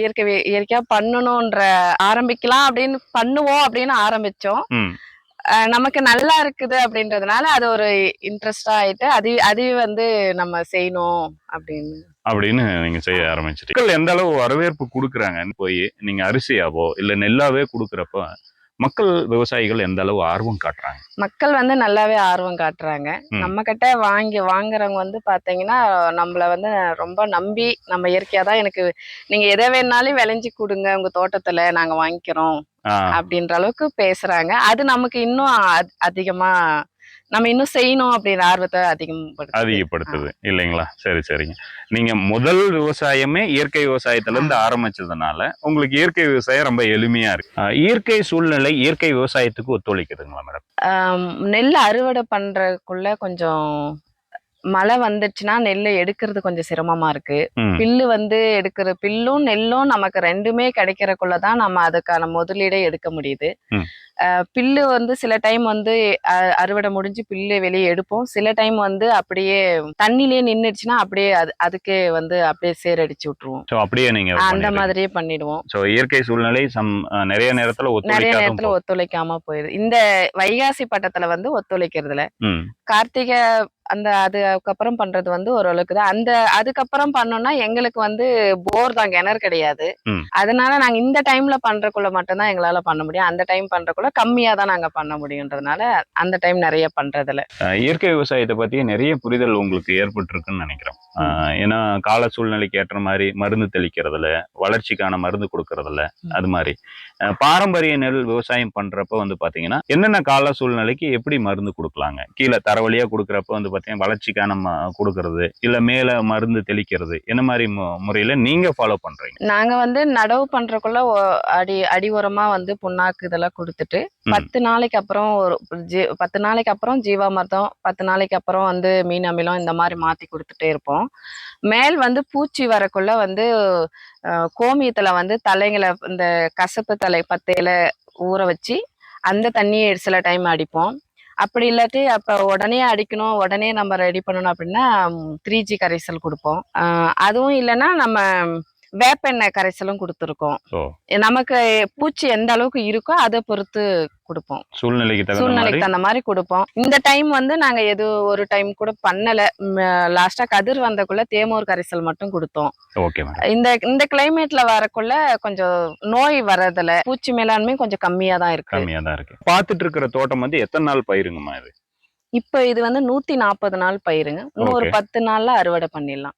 இயற்கை இயற்கையா பண்ணணும்ன்ற ஆரம்பிக்கலாம் அப்படின்னு பண்ணுவோம் அப்படின்னு ஆரம்பிச்சோம். நமக்கு நல்லா இருக்குது அப்படின்றதுனால அது ஒரு இன்ட்ரெஸ்டா ஆயிட்டு அது அது வந்து நம்ம செய்யணும் அப்படின்னு. அப்படின்னு நீங்க செய்ய ஆரம்பிச்சிட்டீங்க. எந்த அளவு வரவேற்பு கொடுக்குறாங்கன்னு போய் நீங்க அரிசியாவோ இல்ல நெல்லாவே கொடுக்குறப்ப மக்கள் விவசாயிகள் எந்த அளவு ஆர்வம் காட்டுறாங்க? மக்கள் வந்து நல்லாவே ஆர்வம் காட்டுறாங்க. நம்ம கிட்ட வாங்கி வாங்குறவங்க வந்து பாத்தீங்கன்னா நம்மள வந்து ரொம்ப நம்பி நம்ம இயற்கையா தான் எனக்கு நீங்க எதை வேணாலும் விளைஞ்சு கொடுங்க உங்க தோட்டத்துல நாங்க வாங்கிக்கிறோம் அப்படின்ற அளவுக்கு பேசுறாங்க. அது நமக்கு இன்னும் அதிகமா நம்ம இன்னும் செய்யணும் அப்படின்ற ஆர்வத்தை அதிகப்படுத்து அதிகப்படுத்துது. இல்லைங்களா? சரி சரிங்க. நீங்க முதல் விவசாயமே இயற்கை விவசாயத்துல இருந்து ஆரம்பிச்சதுனால உங்களுக்கு இயற்கை விவசாயம் ரொம்ப எளிமையா இருக்கு. இயற்கை சூழ்நிலை இயற்கை விவசாயத்துக்கு ஒத்துழைக்குதுங்களா மேடம் நெல் அறுவடை பண்றதுக்குள்ள கொஞ்சம் மழை வந்துச்சுன்னா நெல்லை எடுக்கிறது கொஞ்சம் சிரமமா இருக்கு. பில்லு வந்து எடுக்கிற பில்லும் நெல்லும் நமக்கு ரெண்டுமே கிடைக்கிறக்குள்ள தான் நம்ம அதுக்கான முதலீடே எடுக்க முடியுது. பில்லு வந்து சில டைம் வந்து அறுவடை முடிஞ்சு பில்லு வெளியே எடுப்போம். சில டைம் வந்து அப்படியே தண்ணிலேயே நின்னுடுச்சுன்னா அப்படியே அது அதுக்கே வந்து அப்படியே சேரடிச்சு விட்டுருவோம். அப்படியே நீங்க அந்த. மாதிரியே பண்ணிடுவோம். ஸோ இயற்கை சூழ்நிலை சம் நிறைய நேரத்துல நிறைய நேரத்துல ஒத்துழைக்காம போயிடுது இந்த வைகாசி பட்டத்துல வந்து ஒத்துழைக்கிறதுல கார்த்திகை அந்த அதுக்கப்புறம் பண்றது வந்து ஓரளவுக்கு தான். அந்த அதுக்கப்புறம் பண்ணோம்னா எங்களுக்கு வந்து போர் தான் கிணறு கிடையாது. அதனால நாங்க இந்த டைம்ல பண்றக்குள்ள மட்டும்தான் எங்களால பண்ண முடியும். அந்த டைம் பண்றக்குள்ள கம்மியா தான் நாங்க பண்ண முடியுன்றதுனால அந்த டைம் நிறைய பண்றதுல இயற்கை விவசாயத்தை பத்தி நிறைய புரிதல் உங்களுக்கு ஏற்பட்டிருக்குன்னு நினைக்கிறேன். ஆஹ் ஏன்னா கால சூழ்நிலைக்கு ஏற்ற மாதிரி மருந்து தெளிக்கிறதுல வளர்ச்சிக்கான மருந்து கொடுக்கறதுல. அது மாதிரி. பாரம்பரிய நெல் விவசாயம் பண்றப்ப வந்து பாத்தீங்கன்னா என்னென்ன கால சூழ்நிலைக்கு எப்படி மருந்து கொடுக்கலாங்க? கீழே தரவழியா கொடுக்கறப்ப வந்து பாத்தீங்கன்னா வளர்ச்சிக்கான ம- கொடுக்கறது இல்ல மேல மருந்து தெளிக்கிறது என்ன மாதிரி முறையில நீங்க ஃபாலோ பண்றீங்க? நாங்க வந்து நடவு பண்றக்குள்ள ஒ- அடி அடி உரமா வந்து புண்ணாக்கு இதெல்லாம் கொடுத்துட்டு. பத்து நாளைக்கு அப்புறம் ஒரு ஜீ- பத்து நாளைக்கு அப்புறம் ஜீவாமிர்தம் பத்து நாளைக்கு அப்புறம் வந்து மீன் அமிலம் இந்த மாதிரி மாத்தி கொடுத்துட்டே இருப்போம். மேல் வந்து பூச்சி வரக்குள்ள வந்து கோமியத்துல வந்து தலைங்களை இந்த கசப்பு தலை பத்தையில ஊற வச்சு அந்த தண்ணியை சில டைம் அடிப்போம். அப்படி இல்லாட்டி அப்ப உடனே அடிக்கணும் உடனே நம்ம ரெடி பண்ணணும் அப்படின்னா த்ரீ ஜி கரைசல் கொடுப்போம். அதுவும் இல்லைன்னா நம்ம வேப்பெண்ணெய் கரைசலும் கொடுத்துருக்கோம். நமக்கு பூச்சி எந்த அளவுக்கு இருக்கோ அதை பொறுத்து கொடுப்போம். சூழ்நிலைக்கு தகுந்த சூழ்நிலைக்கு மாதிரி? தகுந்த மாதிரி கொடுப்போம். இந்த டைம் வந்து நாங்க எது ஒரு டைம் கூட பண்ணல. லாஸ்டா கதிர் வந்தக்குள்ள தேமூர் கரைசல் மட்டும் கொடுத்தோம். Okay madam. இந்த இந்த கிளைமேட்ல வரக்குள்ள கொஞ்சம் நோய் வர்றதுல பூச்சி மேலாண்மை கொஞ்சம் கம்மியா தான் இருக்கு. கம்மியா தான் இருக்கு. பார்த்துட்டு இருக்கிற தோட்டம் வந்து எத்தனை நாள் பயிருங்கம்மா இது? இப்ப இது வந்து நூத்தி நாற்பது நாள் பயிருங்க. இன்னும் ஒரு. பத்து நாள்ல அறுவடை பண்ணிடலாம்.